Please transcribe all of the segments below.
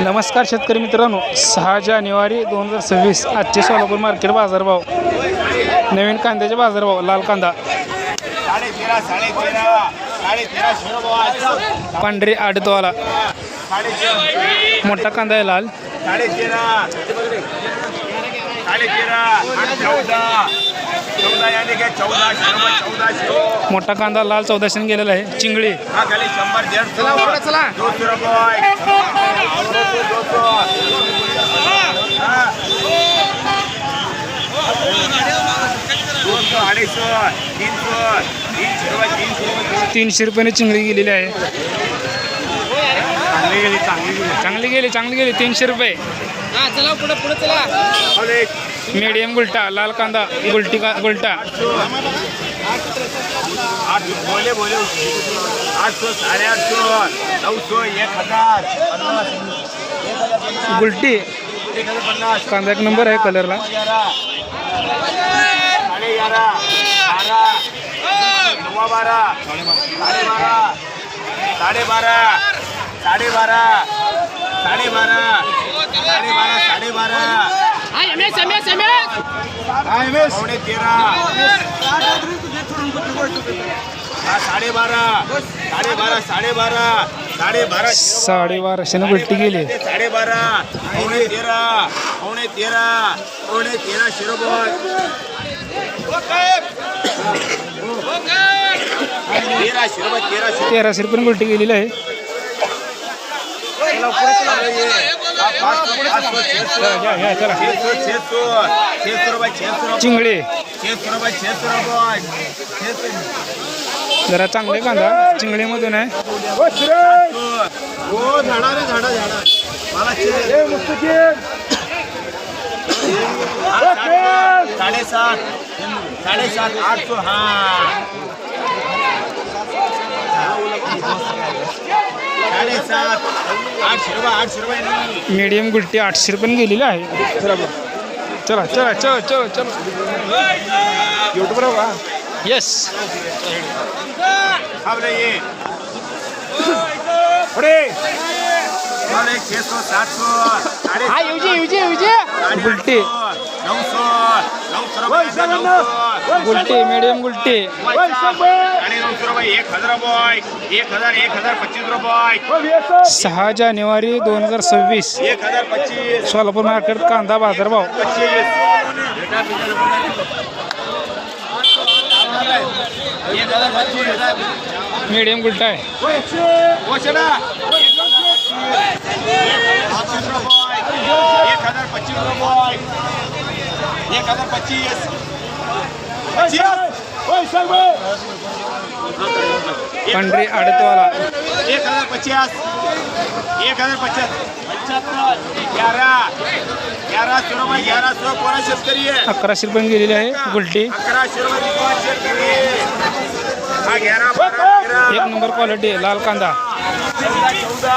नमस्कार शेतकरी मित्रांनो सहा जानेवारी दोन हजार सव्वीस आजचे सोलापूर मार्केट बाजारभाव. नवीन कांद्याचे बाजारभाव लाल कांदा. पांढरे आडतवाला. मोठा कांदा आहे लाल. मोठा कांदा लाल चौदाशेने गेलेला आहे चिंगळी. चला चला तीनशे तीनशे रुपये तीनशे रुपये तीनशे रुपयाने चिंगळी गेलेली आहे. चांगली गेली चांगली गेली. चांगली गेली चांगली गेली. तीनशे रुपये. अरे मीडियम गुलटा लाल कांदा गुलटी का गुलटा. आठ बोले बोले. आठशे साडे आठशे नऊशे एक हजार पन्नास एक हजार पन्नास. गुलटी एक हजार पन्नास कांदा एक नंबर आहे कलरला साडे बारा नवा बारा. साडे बारा साडे बारा. साडे बारा. साडे बारा साडे बारा. साडे बारा पावणे तेरा. हा साडे बारा साडे बारा साडे बारा साडे बारा साडे बाराशेने गुलटी गेली. साडेबारा. पावणे तेरा. पावणे तेरा. पावणे तेरा शिरोबॉय तेरा शिरोबॉय तेरा शिरो तेराशे रुपयाने गुलटी गेलेली आहे. चिंगळे जरा चांगले कांदा. चिंगळीमधून आहे. हो झाडा झाडा झाडा साडेसात. साडेसात आठ हा. साडेसात आठशे रुपये आठशे रुपये मीडियम गुलटी आठशे रुपयाने गेलेली आहे. चला. चला चला चलो चलो चलो. युट्यूबर का येस थांबले ये पुढे. थांबले छे सो सात सो गुलटी रुपये नऊशे गुलटी गुलटी नऊशे रुपये एक हजार रुपये एक हजार एक हजार पच्चीस रुपये सहा जानेवारी दोन हजार सव्वीस. एक हजार पच्चीस सोलापूर मार्केट कांदा बाजारभाव एक हजार पच्चीस मीडियम गुलटा आहे वचना एक हजार पच्चीस रुपये एक हजार पच्चीस पांढरी आडतवाला. एक हजार पचास. एक हजार पचास. रुपये अकराशे रुपयाने गेलेली आहे गुलटी. रुपये हा एक नंबर क्वालिटी लाल कांदा. चौदा चौदा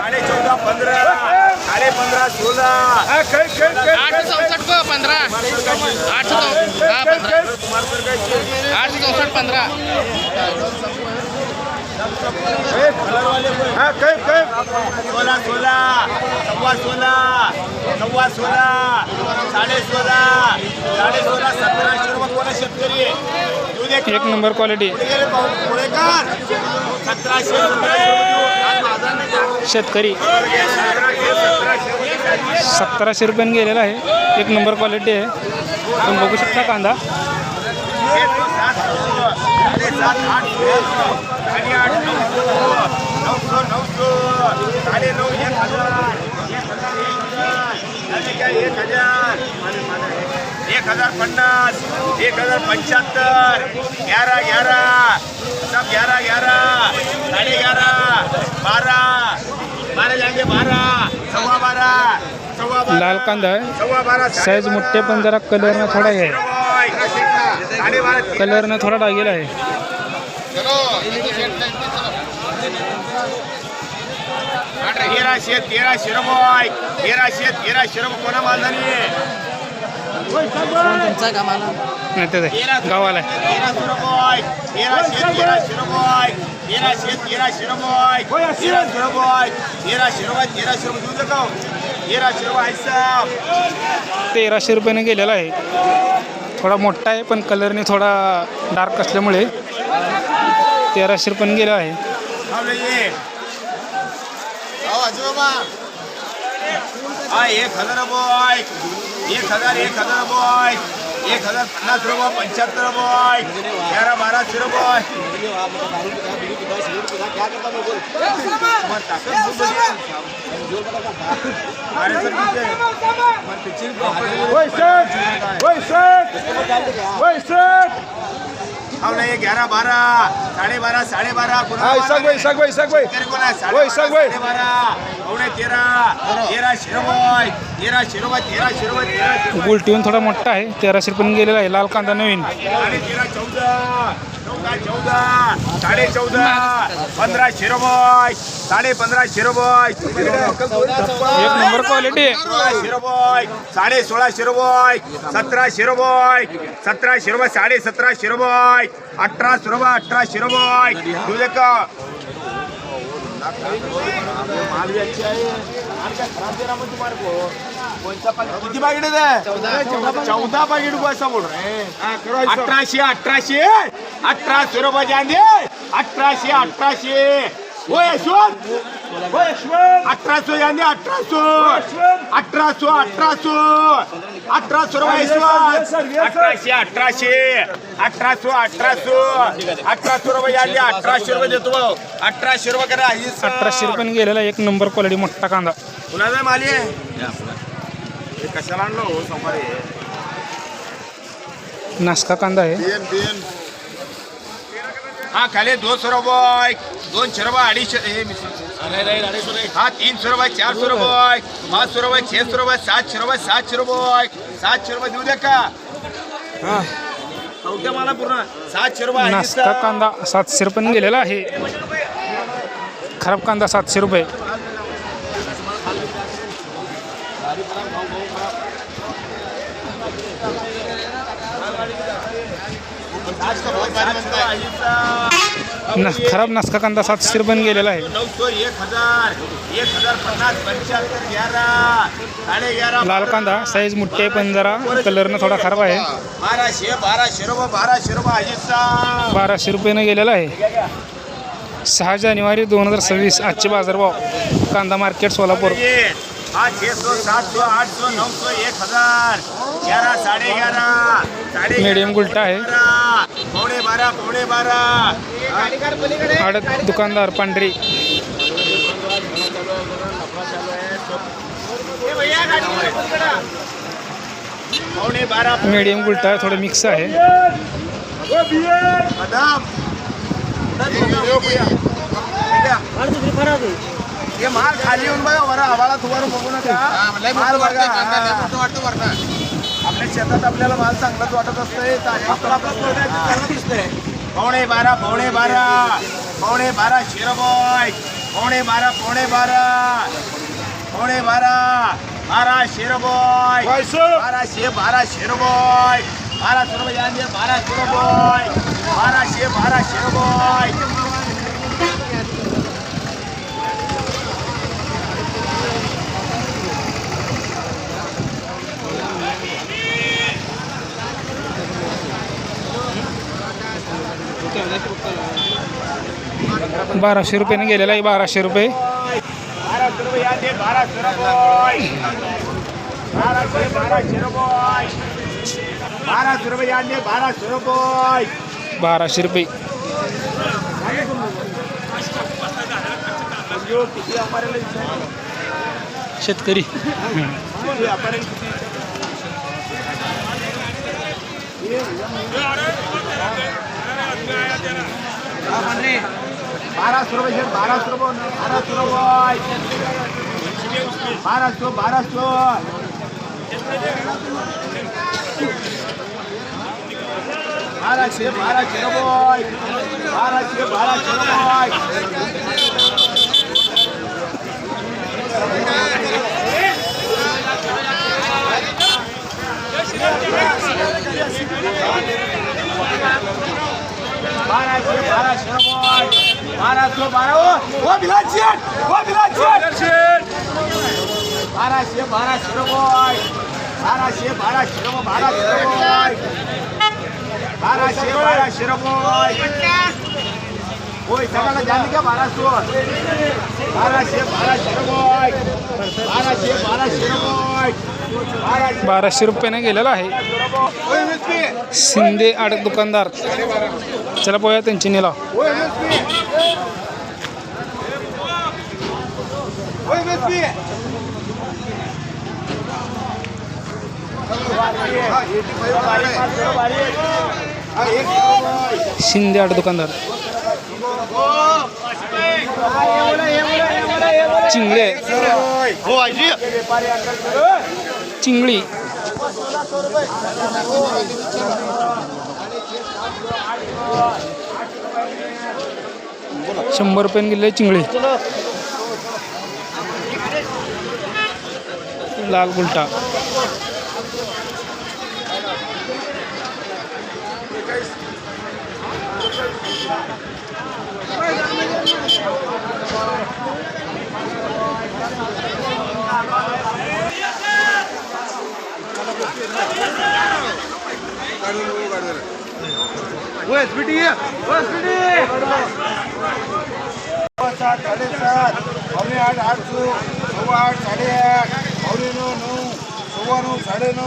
साडे चौदा पंधरा साडे पंधरा सोळा. चौसष्ट को पंधरा. पंधरा. आठशे चौसष्ट पंधरा. सोळा सोळा सव्वा सोळा सव्वा सोळा साडे सोळा साडे सोळा सतराशे रुपये कोणा शेतकरी. एक नंबर क्वालिटी शेतकरी सतराशे सतराशे सतराशे रुपयाने गेलेला आहे एक नंबर क्वालिटी आहे तुम्ही बघू शकता कांदा सात आठ साडे आठ नऊ नऊशे नऊशे साडे नऊ एक हजार एक हजार झाले काय एक हजार एक हजार पन्नास एक हजार पंच्याहत्तर. ग्यारह ग्यारह सब ग्यारह ग्यारह साढ़े ग्यारह बारह बारह जाएंगे बारह सव्वा बारह लाल कांदा आहे. सव्वा बारह साडे साईज मोठे पण जरा कलरनं थोडा हे आहे. साडे बारा. कलरनं थोडा डागेला आहे. तेराशे तेराशे रुपये तेराशे तेराशे रुपये कोणा मानधनी तुमचा कामाला. नाही ते गावाला. आहे तेराशे रुपयाने गेलेला आहे. थोडा मोठा आहे पण कलरने थोडा डार्क असल्यामुळे तेराशे रुपयाने गेला आहे. ये हा एक हजार रुपये एक हजार एक हजार रुपये एक हजार पन्नास रुपये पंच्याहत्तर रुपये तेरा बाराशे रुपये मग टाकत बोल नाही ग्यारा बारा साडेबारा साडेबारा कोणाला शेतकरी कोण आहे? साडेबारा, साडेबारा पावणे तेरा तेरा शिरबॉय तेरा शिरबॉय तेरा शिरबॉय तेरा शिरबॉय गुलटीहून थोडा मोठा आहे. तेराशे रुपयाने गेलेला आहे. लाल कांदा नवीन. साडे तेरा चौदा चौदा चौदा साडे चौदा पंधरा शिरबॉय साडे पंधरा शिरबॉय एक नंबर क्वालिटी शिरबॉय साडे सोळा शिरबॉय सतरा शिरबॉय सतरा शिरबॉय साडे सतरा शिरबॉय अठरा शिरबॉय अठरा शिरबॉय तुझे का? किती पाकिट चौदा पाकिट को ऐसा बोल रहे अठराशे अठराशे अठरा रुपये जांदे अठराशे अठराशे. हो यशवंत हो यशवंत अठराशे जांदे अठराशे अठराशे अठराशे अठराशे रुपये यशवंत अठराशे अठराशे अठराशे अठराशे अठराशे रुपये जांदे अठराशे रुपये देतो भाऊ. अठराशे रुपये करा अठराशे रुपयाने गेलेला एक नंबर क्वालिटी मोठा कांदा. कुणाचा माली आहे? हे कशाला आणलं हो सोमवारी? नासका कांदा आहे. हा खाली दोनशे रुपये दोनशे रुपये अडीचशे हे मिसळी. हा तीनशे रुपये चारशे रुपये पाचशे रुपये छेशे रुपये सातशे रुपये सातशे रुपये सातशे रुपये देऊ द्या का? चौथ्या मला पूर्ण. रुपये नासका दिसतं. कांदा सातशे रुपयाने गेलेला आहे. खराब कांदा सातशे रुपये. दिसतं. खराब नासका कांदा सातशे रुपयाने गेलेला आहे. लाल कांदा साईज मोठी आहे पण जरा कलरनं थोडा खराब आहे. रुपये रुपये बाराशे रुपयाने गेलेला आहे. सहा जानेवारी दोन हजार सव्वीस आजचे बाजारभाव कांदा मार्केट सोलापूर. हा छे सौ सात सौ आठ सौ नौ सौ एक हज़ार। ग्यारह साढ़े ग्यारह। साढ़े मीडियम आहे बारह पौने बारह पौने बारह। आडत दुकानदार पांढरी बारह मीडियम उल्टा है थोड़ा मिक्स है। बदाम हे माल खाली येऊन बघा वर आवाळा तुम्हाला बघू नका. माल बघा. आपल्या शेतात आपल्याला माल चांगलाच वाटत असतंय. तोडायचं दिसतंय. पावणे बारा पावणे बारा. पावणे बारा शिरबॉय पावणे बारा पावणे बारा. पावणे बारा बारा शिरबॉय बाराशे बारा शिरबॉय बारा शिरबॉय यांचे बारा शिरबॉय बाराशे बारा शिरबॉय बाराशे रुपयाने गेलेला आहे बाराशे रुपये. बारा बाराशे बाराशे रुपये. शेतकरी. अपारेल किती बारा सौ रुपये शेठ, बारा सौ रुपये बारा सौ रुपये बारा सौ બારાસો બારા ઓ બિલાલ શેઠ ઓ બિલાલ શેઠ બારા છે બારા શેરો બોય બારા છે બારા શેરો બારા શેરો બોય બારા છે બારા શેરો બોય का बाराशे बाराशे बाराशे रुपये. बाराशे बाराशे बाराशे. रुपयाने गेलेला आहे. शिंदे आडक दुकानदार. चला पोया त्यांची नेला. शिंदे आठ दुकानदार. ચીંગળે ચીંગળી शंभर रुपयाने गेले चिंगळे लाल गुलटा ઓય સ્પીટી ઓય સ્પીટી સાત સાડે સાત હવે આઠ આઠસો સવા આઠ સાડે આઠ હવે નો નવ સવાનું સાડે નવ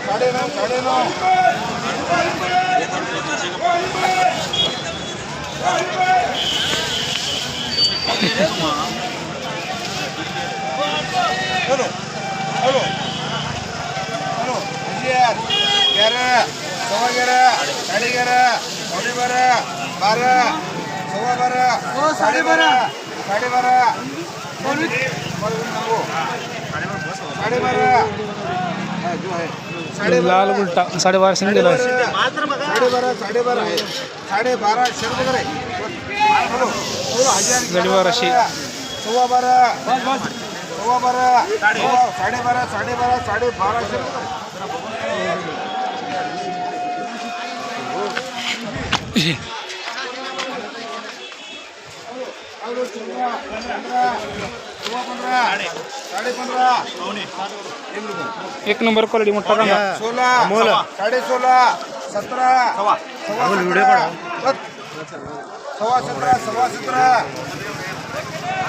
સાડે નવ સાડે નવ Thank you. Hello. Hello. Hello. हजार ग्यारह. सवा ग्यारह. साढ़े ग्यारह. साढ़े बारह बारह सवा बारह हो, साढ़े बारह साढ़े बारह साढ़े बारह जो है लाल उलटा. साडेबारा साडे बारा. साडेबारा साडेबारा आहे. साडेबारा शर्ट वगैरे गाडीवर अशी सव्वा बारा. सव्वा बारा साडेबारा साडेबारा साडेबाराशे एक नंबर क्वालिटी मोठा सांगा सोळा साडे सोळा सतरा सव्वा. सव्वा सतरा. सव्वा सतरा सव्वा सतरा.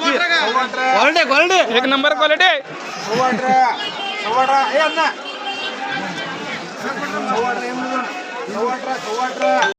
क्वालिटी क्वालिटी एक नंबर क्वालिटी चौवाट्रा